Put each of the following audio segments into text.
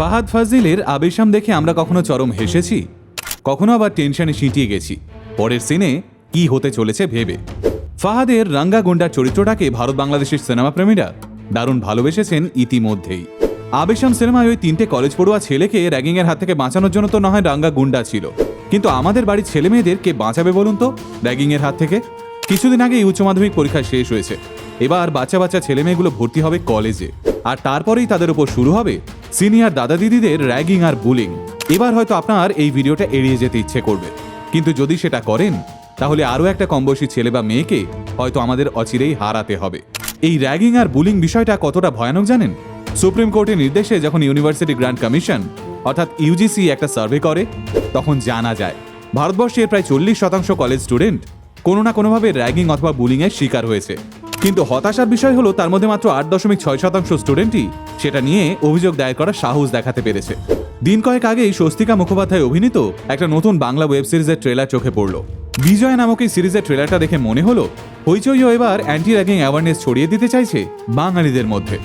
ফাহাদ ফাজিলের আবেশাম দেখে আমরা কখনো চরম হেসেছি? কখনো আবার টেনশনে সিঁটিয়ে গেছি। পরের সিনে কি হতে চলেছে ভেবে। ফাহাদের রাঙ্গা গুন্ডার চরিত্রটাকে ভারত বাংলাদেশের সিনেমা প্রেমীরা দারুণ ভালোবেসেছেন ইতিমধ্যেই। আবেশাম সিনেমায় ওই তিনটে কলেজ পড়ুয়া ছেলেকে র্যাগিংয়ের হাত থেকে বাঁচানোর জন্য তো না হয় রাঙ্গা গুন্ডা ছিল। কিন্তু আমাদের বাড়ির ছেলে মেয়েদের কে বাঁচাবে বলুন তো? র্যাগিংয়ের হাত থেকে? কিছুদিন আগে উচ্চ মাধ্যমিক পরীক্ষা শেষ হয়েছে। এবার বাচ্চা বাচ্চা ছেলে মেয়েগুলো ভর্তি হবে কলেজে আর তারপরেই তাদের উপর শুরু হবে সিনিয়র দাদা দিদিদের র্যাগিং আর বুলিং। এবার হয়তো আপনার এই ভিডিওটা এড়িয়ে যেতে ইচ্ছে করবে। কিন্তু যদি সেটা করেন, তাহলে আরও একটা কমবয়সী ছেলে বা মেয়েকে হয়তো আমাদের অচিরেই হারাতে হবে। এই র্যাগিং আর বুলিং বিষয়টা কতটা ভয়ানক জানেন? সুপ্রিম কোর্টের নির্দেশে যখন ইউনিভার্সিটি গ্র্যান্ড কমিশন, অর্থাৎ ইউজিসি একটা সার্ভে করে, তখন জানা যায় ভারতবর্ষের প্রায় চল্লিশ শতাংশ কলেজ স্টুডেন্ট কোনো না কোনোভাবে র্যাগিং অথবা বুলিংয়ের শিকার হয়েছে। কিন্তু হতাশার বিষয় হলো তার মধ্যে মাত্র আট দশমিক ছয় শতাংশ স্টুডেন্টই সেটা নিয়ে অভিযোগ দায়ের করার সাহস দেখাতে পেরেছে। দিন কয়েক আগেই স্বস্তিকা মুখোপাধ্যায় অভিনীত একটা নতুন বাংলা ওয়েব সিরিজের ট্রেলার চোখে পড়ল। বিজয় নামক এই সিরিজের ট্রেলারটা দেখে মনে হলো, হইচইও এবার অ্যান্টি র্যাগিং অ্যাওয়ারনেস ছড়িয়ে দিতে চাইছে বাঙালিদের মধ্যে।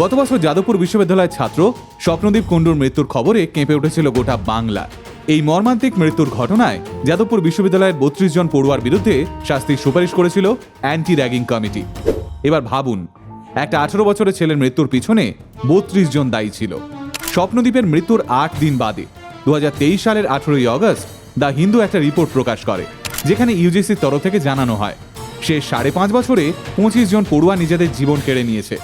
গত বছর যাদবপুর বিশ্ববিদ্যালয়ের ছাত্র স্বপ্নদীপ কুণ্ডুর মৃত্যুর খবরে কেঁপে উঠেছিল গোটা বাংলা। এই মর্মান্তিক মৃত্যুর ঘটনায় যাদবপুর বিশ্ববিদ্যালয়ের বত্রিশ জন পড়ুয়ার বিরুদ্ধে শাস্তির সুপারিশ করেছিল অ্যান্টি র্যাগিং কমিটি। এবার ভাবুন, একটা আঠারো বছরের ছেলের মৃত্যুর পিছনে বত্রিশ জন দায়ী ছিল। স্বপ্নদ্বীপের মৃত্যুর আট দিন বাদে দু হাজার তেইশ সালের আঠেরোই অগস্ট দ্য হিন্দু একটা রিপোর্ট প্রকাশ করে, যেখানে ইউজিসির তরফ থেকে জানানো হয়, সে সাড়ে পাঁচ বছরে পঁচিশ জন পড়ুয়া নিজেদের জীবন কেড়ে নিয়েছে।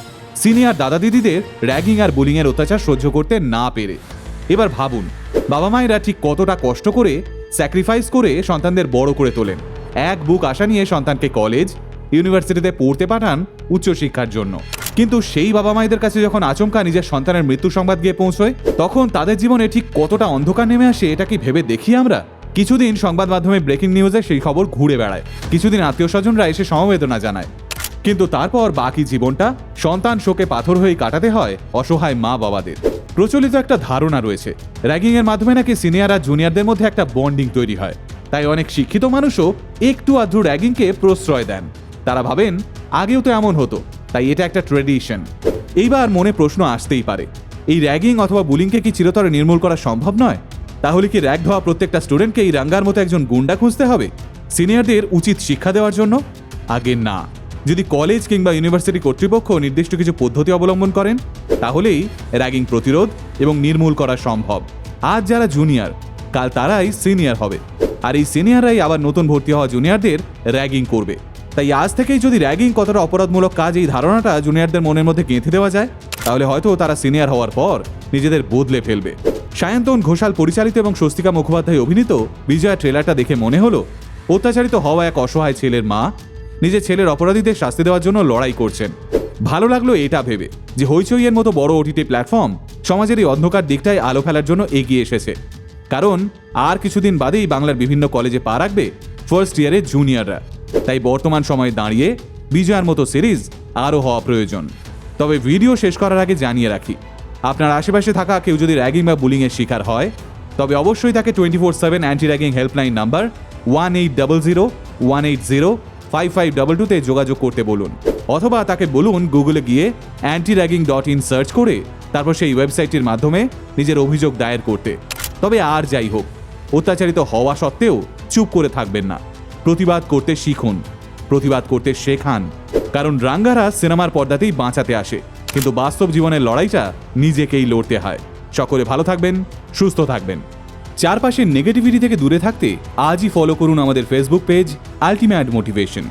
সিনিয়র দাদা দিদিদের র্যাগিং আর বুলিংয়ের অত্যাচার সহ্য করতে না পেরে। এবার ভাবুন বাবা মায়েরা ঠিক কতটা কষ্ট করে স্যাক্রিফাইস করে সন্তানদের বড় করে তোলেন? এক বুক আশা নিয়ে সন্তানকে কলেজ ইউনিভার্সিটিতে পড়তে পাঠান উচ্চশিক্ষার জন্য। কিন্তু সেই বাবা মায়েদের কাছে যখন আচমকা নিজের সন্তানের মৃত্যু সংবাদ গিয়ে পৌঁছয়, তখন তাদের জীবনে ঠিক কতটা অন্ধকার নেমে আসে এটা কি ভেবে দেখি আমরা? কিছুদিন সংবাদ মাধ্যমে ব্রেকিং নিউজে সেই খবর ঘুরে বেড়ায়। কিছুদিন আত্মীয় স্বজনরা এসে সমবেদনা জানায়। কিন্তু তারপর বাকি জীবনটা সন্তান শোকে পাথর হয়ে কাটাতে হয় অসহায় মা বাবাদের প্রচলিত একটা ধারণা রয়েছে। র্যাগিং এর মাধ্যমে নাকি সিনিয়র আর জুনিয়রদের মধ্যে একটা বন্ডিং তৈরি হয়। তাই অনেক শিক্ষিত মানুষও একটু আধটু র্যাগিংকে প্রশ্রয় দেন। তারা ভাবেন, আগেও তো এমন হতো, তাই এটা একটা ট্রেডিশন। এইবার মনে প্রশ্ন আসতেই পারে, এই র্যাগিং অথবা বুলিংকে কি চিরতরে নির্মূল করা সম্ভব নয়? তাহলে কি র্যাগ ধোয়া প্রত্যেকটা স্টুডেন্টকে এই রাঙ্গার মতো একজন গুন্ডা খুঁজতে হবে? সিনিয়রদের উচিত শিক্ষা দেওয়ার জন্য? আগে না। যদি কলেজ কিংবা ইউনিভার্সিটি কর্তৃপক্ষ নির্দিষ্ট কিছু পদ্ধতি অবলম্বন করেন, তাহলেই র্যাগিং প্রতিরোধ এবং নির্মূল করা সম্ভব। আজ যারা জুনিয়র কাল তারাই সিনিয়র হবে। আর এই সিনিয়ররাই আবার নতুন ভর্তি হওয়া জুনিয়রদের র্যাগিং করবে। তাই আজ থেকেই যদি র্যাগিং কতটা অপরাধমূলক কাজ, এই ধারণাটা জুনিয়রদের মনের মধ্যে গেঁথে দেওয়া যায়, তাহলে হয়তো তারা সিনিয়র হওয়ার পর নিজেদের বদলে ফেলবে। সায়ন্তন ঘোষাল পরিচালিত এবং স্বস্তিকা মুখোপাধ্যায় অভিনীত বিজয়া ট্রেলারটা দেখে মনে হলো, অত্যাচারিত হওয়া এক অসহায় ছেলের মা নিজের ছেলের অপরাধীদের শাস্তি দেওয়ার জন্য লড়াই করছেন। ভালো লাগল এটা ভেবে যে হইচইয়ের মতো বড় ওটিটি প্ল্যাটফর্ম সমাজের এই অন্ধকার দিকটায় আলো ফেলার জন্য এগিয়ে এসেছে। কারণ আর কিছুদিন বাদেই বাংলার বিভিন্ন কলেজে পা রাখবে ফার্স্ট ইয়ারের জুনিয়ররা তাই বর্তমান সময়ে দাঁড়িয়ে বিজয়ার মতো সিরিজ আরও হওয়া প্রয়োজন। তবে ভিডিও শেষ করার আগে জানিয়ে রাখি, আপনার আশেপাশে থাকা কেউ যদি র্যাগিং বা বুলিংয়ের শিকার হয়, তবে অবশ্যই তাকে twenty four seven anti ragging helpline number one eight double zero one eight zero five five টুতে যোগাযোগ করতে বলুন, অথবা তাকে বলুন গুগলে গিয়ে anti ragging dot in search করে তারপর সেই ওয়েবসাইটটির মাধ্যমে নিজের অভিযোগ দায়ের করতে। তবে আর যাই হোক, অত্যাচারিত হওয়া সত্ত্বেও চুপ করে থাকবেন না। প্রতিবাদ করতে শিখুন, প্রতিবাদ করতে শেখান, কারণ রাঙ্গারা সিনেমার পর্দাতেই বাঁচাতে আসে, কিন্তু বাস্তব জীবনের লড়াইটা নিজেকেই লড়তে হয়। সকলে ভালো থাকবেন, সুস্থ থাকবেন। চারপাশের নেগেটিভিটি থেকে দূরে থাকতে আজই ফলো করুন আমাদের ফেসবুক পেজ আলটিমেট মোটিভেশন